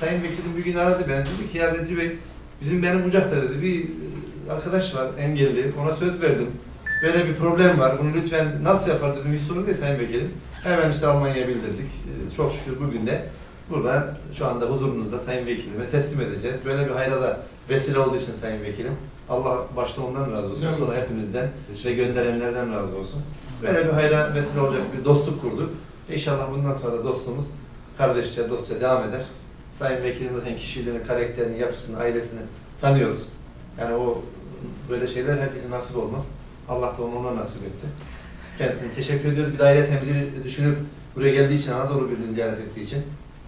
Sayın Vekilim bir gün aradı beni dedi ki ya Bedri Bey bizim benim Bucak'ta dedi bir e, arkadaş var engelli ona söz verdim. Böyle bir problem var bunu lütfen nasıl yapar dedim hiç sorun değil Sayın Vekilim. Hemen işte Almanya'ya bildirdik. E, Çok şükür bugün de burada şu anda huzurunuzda Sayın Vekilime teslim edeceğiz. Böyle bir hayra da vesile olduğu için Sayın Vekilim. Allah başta ondan razı olsun. Sonra hepinizden ve gönderenlerden razı olsun. Böyle bir hayra vesile olacak bir dostluk kurduk. İnşallah bundan sonra da dostluğumuz kardeşçe, dostça devam eder. Sayın Vekilim zaten kişiliğini, karakterini, yapısını, ailesini tanıyoruz. Yani o böyle şeyler herkese nasip olmaz. Allah da onu nasip etti. Kendisine teşekkür ediyoruz. Bir daire temizliğini düşünüp buraya geldiği için, Anadolu Birliği'ni ziyaret ettiği için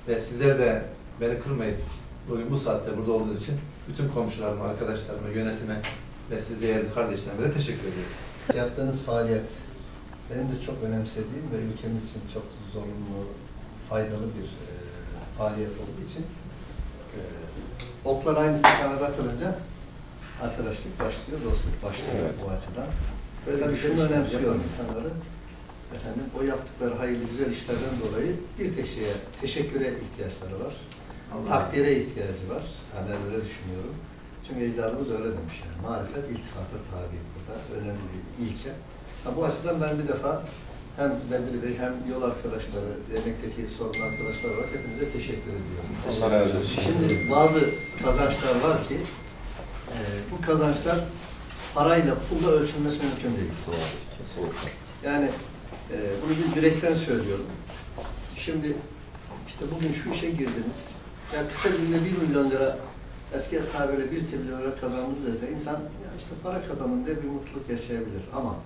ve sizler de beni kırmayıp bugün bu saatte burada olduğunuz için bütün komşularıma, arkadaşlarıma, yönetime ve siz değerli kardeşlerime de teşekkür ediyorum. Yaptığınız faaliyet benim de çok önemsediğim ve ülkemiz için çok zorunlu, faydalı bir e, faaliyet olduğu için e, oklar aynı istikamete atılınca arkadaşlık başlıyor, dostluk başlıyor Evet. bu açıdan. Böyle bir şunu önemsiyorum insanları. Efendim, o yaptıkları hayırlı güzel işlerden dolayı bir tek şeye, teşekküre ihtiyaçları var. Takdire ihtiyacı var. Ben öyle düşünüyorum. Çünkü ecdadımız öyle demiş yani. Marifet iltifata tabi burada. Önemli bir ilke. Ha, bu açıdan ben bir defa hem Bey hem yol arkadaşları, dernekteki sorumlu arkadaşlar olarak hepinize teşekkür ediyorum. Allah razı olsun. Şimdi bazı kazançlar var ki e, bu kazançlar parayla, pulla ölçülmesi mümkün değil. Kesinlikle. Yani e, bunu bir yürekten söylüyorum. Şimdi işte bugün şu işe girdiniz. Ya kısa günde bir milyon lira eski tabirle bir trilyon lira kazandınız dese insan ya işte para kazandım diye bir mutluluk yaşayabilir ama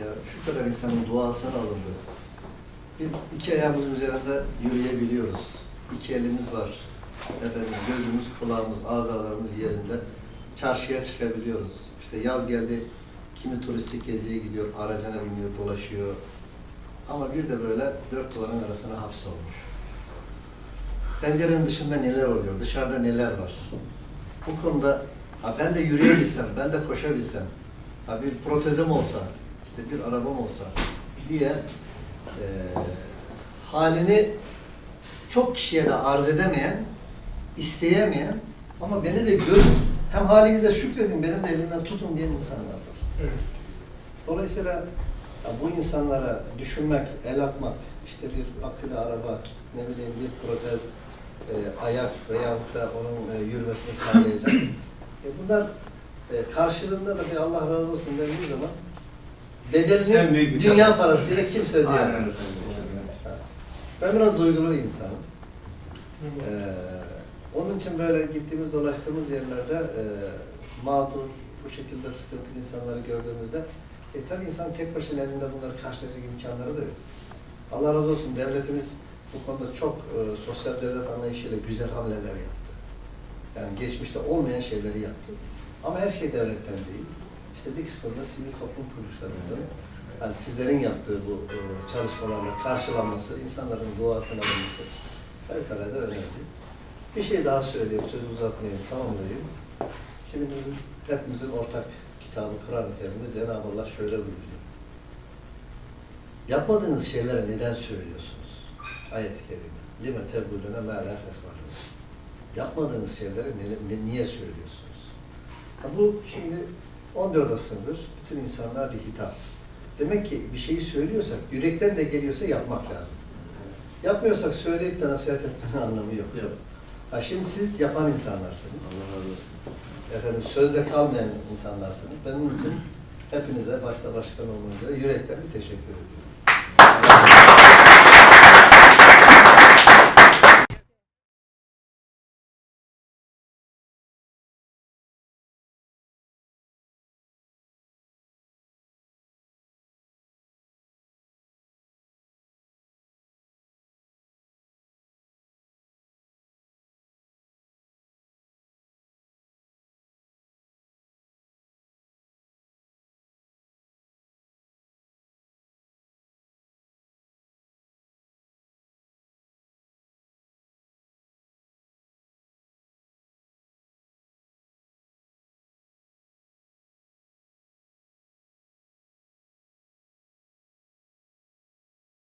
ya şu kadar insanın duasına alındı. Biz iki ayağımızın üzerinde yürüyebiliyoruz. İki elimiz var. Efendim gözümüz, kulağımız, azalarımız yerinde. Çarşıya çıkabiliyoruz. İşte yaz geldi, kimi turistik geziye gidiyor, aracına biniyor, dolaşıyor. Ama bir de böyle dört duvarın arasına hapsolmuş. Pencerenin dışında neler oluyor, dışarıda neler var? Bu konuda ha ben de yürüyebilsem, ben de koşabilsem, ha bir protezim olsa, işte bir arabam olsa diye e, halini çok kişiye de arz edemeyen, isteyemeyen ama beni de görün, hem halinize şükredin, benim de elimden tutun diyen insanlar var. Evet. Dolayısıyla bu insanlara düşünmek, el atmak, işte bir akülü araba, ne bileyim bir protez, e, ayak veyahut da onun e, yürümesini sağlayacak. E, bunlar e, karşılığında da bir Allah razı olsun dendiği zaman En büyük bedelini dünya parasıyla kimse ödeyemez. Ben biraz duygulu bir insanım. Ee, onun için böyle gittiğimiz dolaştığımız yerlerde e, mağdur, bu şekilde sıkıntılı insanları gördüğümüzde e tabi insan tek başına elinde bunları karşılayacak imkanları da yok. Allah razı olsun devletimiz bu konuda çok e, sosyal devlet anlayışıyla güzel hamleler yaptı. Yani geçmişte olmayan şeyleri yaptı. Ama her şey devletten değil. İşte bir kısmı sivil toplum kuruluşlarından yani sizlerin yaptığı bu e, çalışmalarla karşılanması, insanların duasına alınması fevkalade önemli. Bir şey daha söyleyeyim, sözü uzatmayayım, tamamlayayım. Şimdi bizim hepimizin ortak kitabı Kur'an-ı Kerim'de Cenab-ı Allah şöyle buyuruyor. Yapmadığınız şeylere neden söylüyorsunuz? Ayet-i Kerime. Lime tebulüne mâ lâ tefalûn. Yapmadığınız şeylere niye söylüyorsunuz? Ha bu şimdi 14 asırdır bütün insanlar bir hitap. Demek ki bir şeyi söylüyorsak, yürekten de geliyorsa yapmak lazım. Yapmıyorsak söyleyip de nasihat etmenin anlamı yok. Yok. Ha şimdi siz yapan insanlarsınız. Allah razı olsun. Efendim sözde kalmayan insanlarsınız. Benim için hepinize başta başkan olmak üzere yürekten bir teşekkür ediyorum.